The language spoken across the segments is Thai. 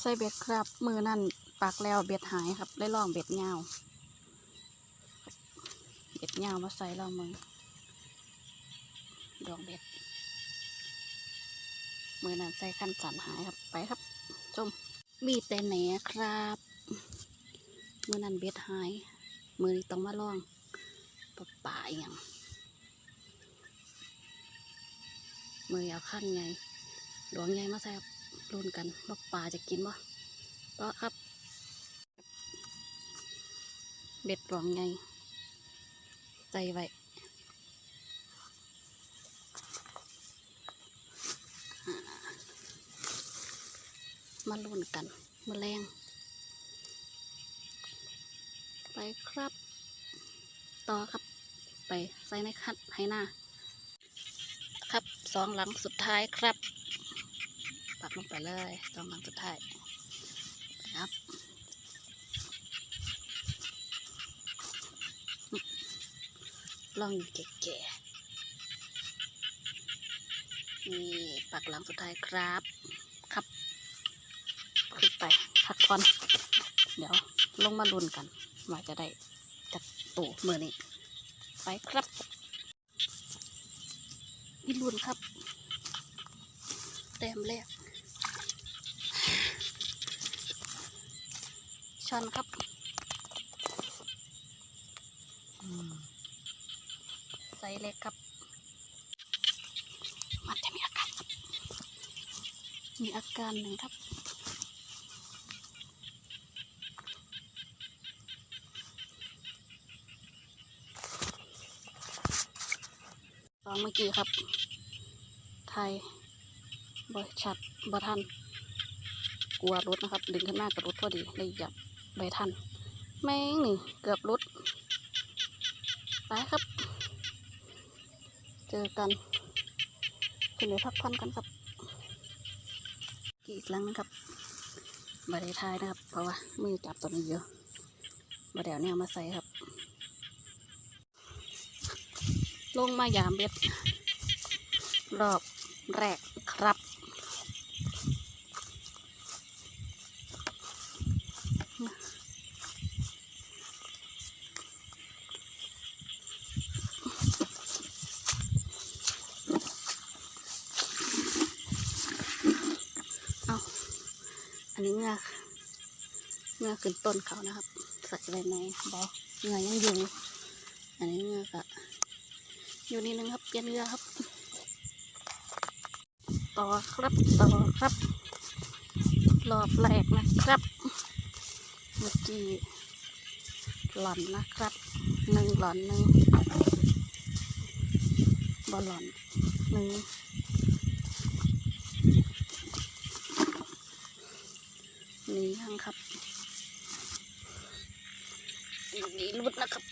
ใส่เบ็ดครับ มือนั่นปักแล้วเบ็ดหายครับได้ลองเบ็ดยาเบ็ดยามาใส่ลองมือดองเบ็ด มือนั่นใส่ขั้นสันหายครับไปครับชมมีแต่แหนครับ มือนั่นเบ็ดหาย มือนี้ต้องมาลองปลาป่าอย่างมือเอาขั้นไงดวงใหญ่มาใส่ครับ รุ่นกันว่าปลาจะกินบ่ก็ครับ เบ็ดดวงใหญ่ใจไว้มาลุ้นกันมาแรง ไปครับ ต่อครับ ไปใส่ในคัดให้หน้า ครับสองหลังสุดท้ายครับ ปักลงไปเลยสองหลังสุดท้ายครับลองแก่ๆนี่ปักหลังสุดท้ายครับ ครับ ขึ้นไปพักผ่อนเดี๋ยวลงมาลุนกันว่าจะได้จัดตูมือนี้ไปครับมีลุนครับเต็มแรก ชันครับไซส์เล็กครับ มันจะมีอาการครับ มีอาการหนึ่งครับตอนเมื่อกี้ครับ ไทยบริชัดบทันกลัวรถนะครับ ดึงขึ้นมากับรถพอดีเลยหยับ ใบทัน แม่งนี่ เกือบรถไปครับ เจอกันขึ้นไปพักผ่อนกันครับ กี่อีกครั้งนะครับบริทายนะครับ เพราะว่ามือจับตัวนี้เยอะบดเดี๋ยวเนี่ยมาใส่ครับ ลงมายามเบ็ด รอบแรกครับ เอาอั นนี้เงือกเงือกขึ้นต้นเขานะครับ ใส่ไว้ในบอเงือกยังอยู่ อันนี้เงือกอะอยู่นี่นึงครับเปลี่ยนเรือครับ ต่อครับต่อครับ รอบแรกนะครับ เมื่อกี้หล่อนนะครับหนึ่งหล่อนหนึ่งบอลหล่อนหนึ่ง นี่ยังครับนี่รุดนะครับ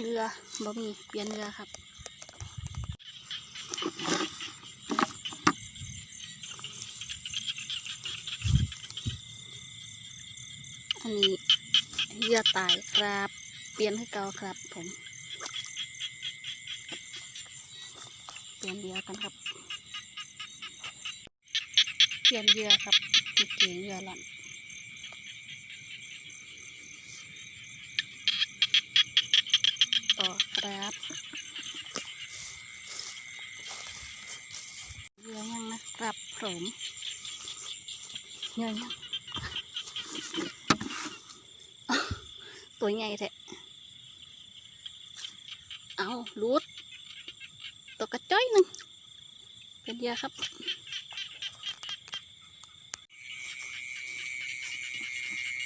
เรือบ่มีเปลี่ยนเรือครับอันนี้เหยื่อตายครับ เปลี่ยนให้เก่าครับ ผม เปลี่ยนเหยื่อกันครับ เปลี่ยนเหยื่อครับเมื่อกี้เหยื่อหล่อนต่อ ครับเยื่อยังนะครับผมเยื่อยังตัวใหญ่แท้เอารูดตัวกระจ้อยหนึ่งเป็นยาครับ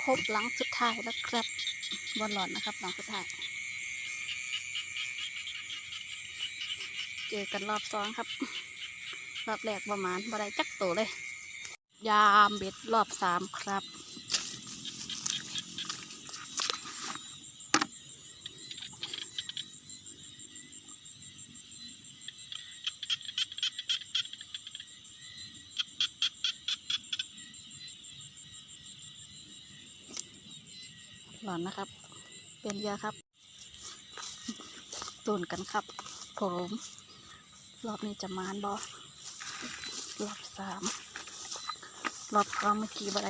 ครบหลังสุดท้ายแล้วครับบอลหลอนนะครับหลังสุดท้าย เจอกันรอบสองครับ รอบแรกประมาณบะไดจักโตวเลย ยามเบ็ดรอบสามครับหลอนนะครับ เป็นยาครับตุนกันครับผม รอบนี้จะมานบอรอบสามรอบสองเมื่อกี้บะไร